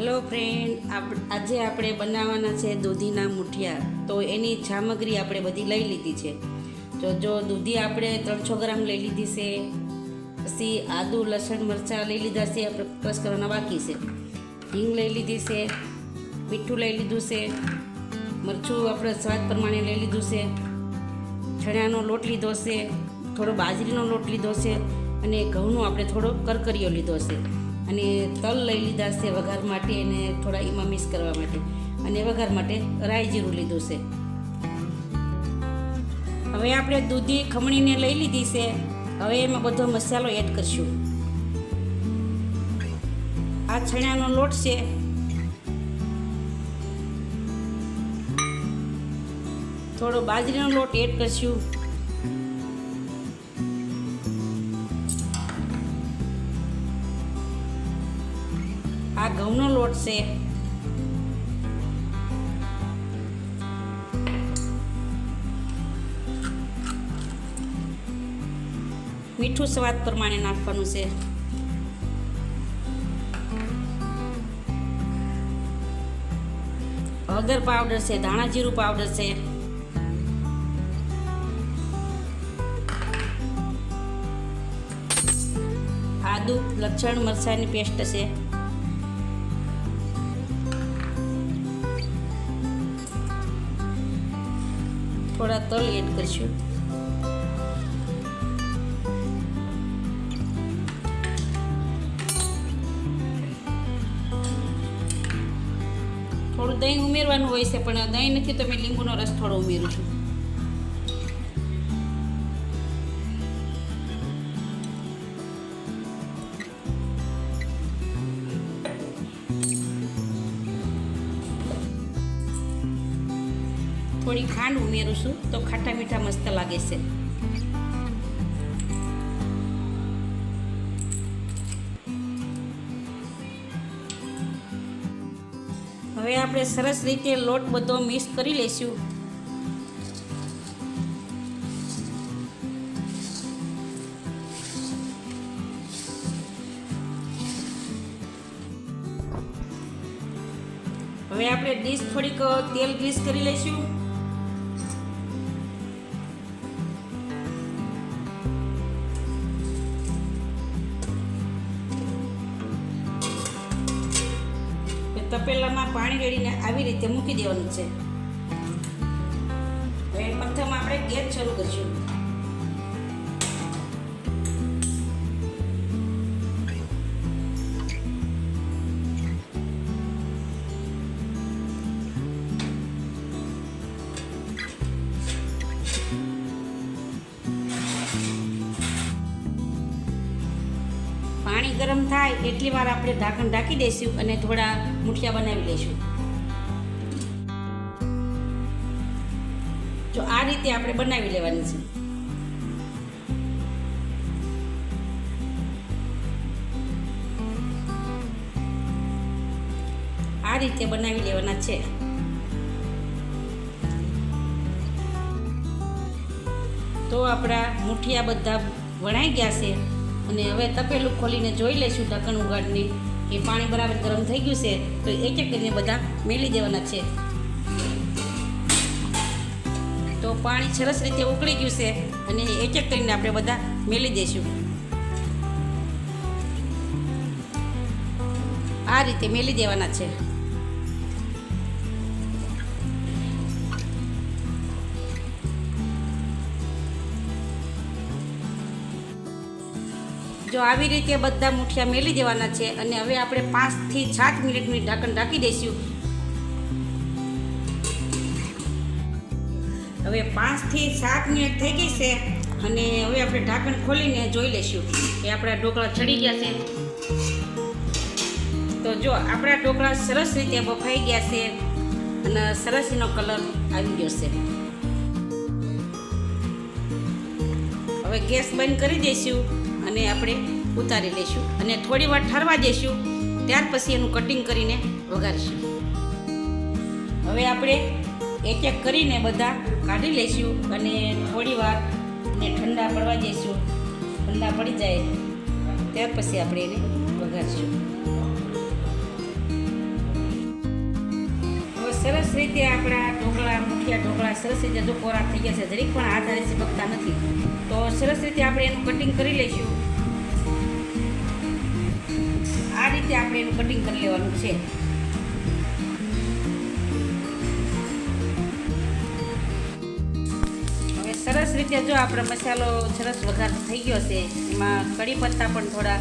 Hello friend આજે આપણે બનાવવાના છે દૂધીના મુઠિયા. તો એની સામગ્રી આપણે બધી લઈ લીધી છે. જો જો દૂધી આપણે ત્રણસો ગ્રામ લઈ લીધી છે. પછી આદુ, લસણ, મરચાં લઈ લીધા છે. આપણે ક્રશ કરવાના બાકી છે. હિંગ લઈ લીધી છે. મીઠું લઈ લીધું છે. મરચું આપણે સ્વાદ પ્રમાણે લઈ લીધું છે. ચણાનો લોટ લીધો છે. થોડો બાજરીનો લોટ લીધો છે. અને ઘઉંનો આપણે થોડો કરકરીઓ લીધો છે. અને તલ લઈ લીધા છે વઘાર માટે અને થોડા એમાં મિક્સ કરવા માટે. અને વઘાર માટે રાઈ જીરું લીધું છે. હવે આપણે દૂધી ખમણીને લઈ લીધી છે. હવે એમાં બધો મસાલો એડ કરશું. આ છણાનો લોટ છે. થોડો બાજરીનો લોટ એડ કરશું. ઘઉંનો લોટ છે. મીઠું સ્વાદ પ્રમાણે નાખવાનું છે. હળદર પાવડર છે, ધાણા જીરું પાવડર છે. આદુ, લસણ, મરચાંની પેસ્ટ છે. થોડા તલ એડ કરશું. થોડું દહીં ઉમેરવાનું હોય છે, પણ દહીં નથી, તો મેં લીંબુનો રસ થોડો ઉમેરું છું. થોડી ખાંડ ઉમેરું છું તો ખાટા મીઠા મસ્ત લાગે છે. હવે આપણે સરસ રીતે લોટ બધો મિક્સ કરી લઈશું. હવે આપણે ડીશ થોડીક તેલ ગ્રીસ કરી લઈશું. તપેલામાં પાણી રેડીને આવી રીતે મૂકી દેવાનું છે. ગરમ થાય એટલી વાર આપણે ઢાંકણ ઢાંકી દઈશું અને થોડા મુઠિયા બનાવી લઈશું. જો આ રીતે આપણે બનાવી લેવાની છે. આ રીતે બનાવી લેવાના છે. તો આપણા મુઠિયા બધા વણાઈ ગયા છે. અને હવે તપેલું ખોલીને જોઈ લઈશું ઢક્કણ ઉગાડીને. કે પાણી બરાબર ગરમ થઈ ગયું છે, તો એક એક કરીને બધા મેલી દેવાના છે. તો પાણી સરસ રીતે ઉકળી ગયું છે અને એક એક કરીને આપણે બધા મેલી દઈશું. આ રીતે મેલી દેવાના છે. જો આવી રીતે બધા મુઠિયા મેલી દેવાના છે અને હવે આપણે પાંચથી સાત મિનિટની ઢાંકણ ઢાંકી દઈશું. હવે પાંચથી સાત મિનિટ થઈ ગઈ છે અને હવે આપણે ઢાંકણ ખોલીને જોઈ લઈશું કે આપણા ઢોકળા ચડી ગયા છે. તો જો આપણા ઢોકળા સરસ રીતે બફાઈ ગયા છે અને સરસ એનો કલર આવી ગયો છે. હવે ગેસ બંધ કરી દઈશું. અને આપણે ઉતારી લઈશું અને થોડી વાર ઠરવા દઈશું ત્યાર પછી એનું કટિંગ કરીને વઘારીશું. હવે આપણે એક એક કરીને બધા કાઢી લઈશું અને થોડી વાર ને ઠંડા પડવા દઈશું ઠંડા પડી જાય. ત્યાર પછી આપણે એને વઘારીશું. સરસ રીતે આપણા ઢોકળા, મુઠિયા ઢોકળા સરસ રીતે જો કોરા થઈ ગયા છે. જરીક પણ હારે ચીપકતા નથી. તો સરસ રીતે આપણે એનું કટિંગ કરી લઈશું. રીતે આપણે એનું કટિંગ કરી લેવાનું છે. હવે સરસ રીતે જો આપણો મસાલો સરસ વઘાર થઈ ગયો છે, એમાં કડી પત્તા પણ થોડા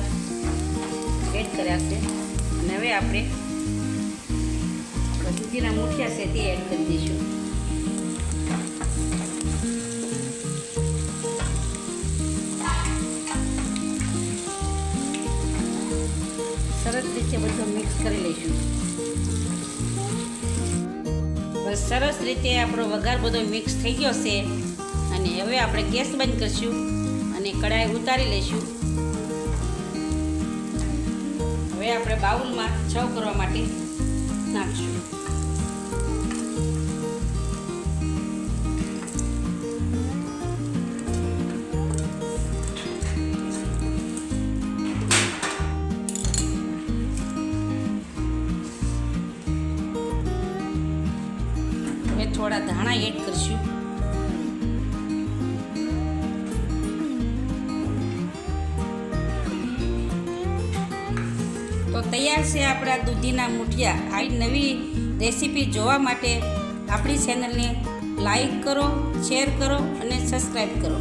એડ કર્યા છે. અને હવે આપણે દૂધીના મૂઠિયા છે તે એડ કરી દઈશું. સરસ રીતે બધું મિક્સ કરી લઈશું. બસ સરસ રીતે આપણો વઘાર બધો મિક્સ થઈ ગયો છે. અને હવે આપણે ગેસ બંધ કરીશું અને કઢાઈ ઉતારી લઈશું. હવે આપણે બાઉલમાં છવ કરવા માટે નાખશું. થોડા ધાણા એડ કરશું. તો તૈયાર છે આપણા દૂધીના મૂઠિયા. આવી નવી રેસીપી જોવા માટે આપણી ચેનલને લાઈક કરો શેર કરો અને સબસ્ક્રાઈબ કરો.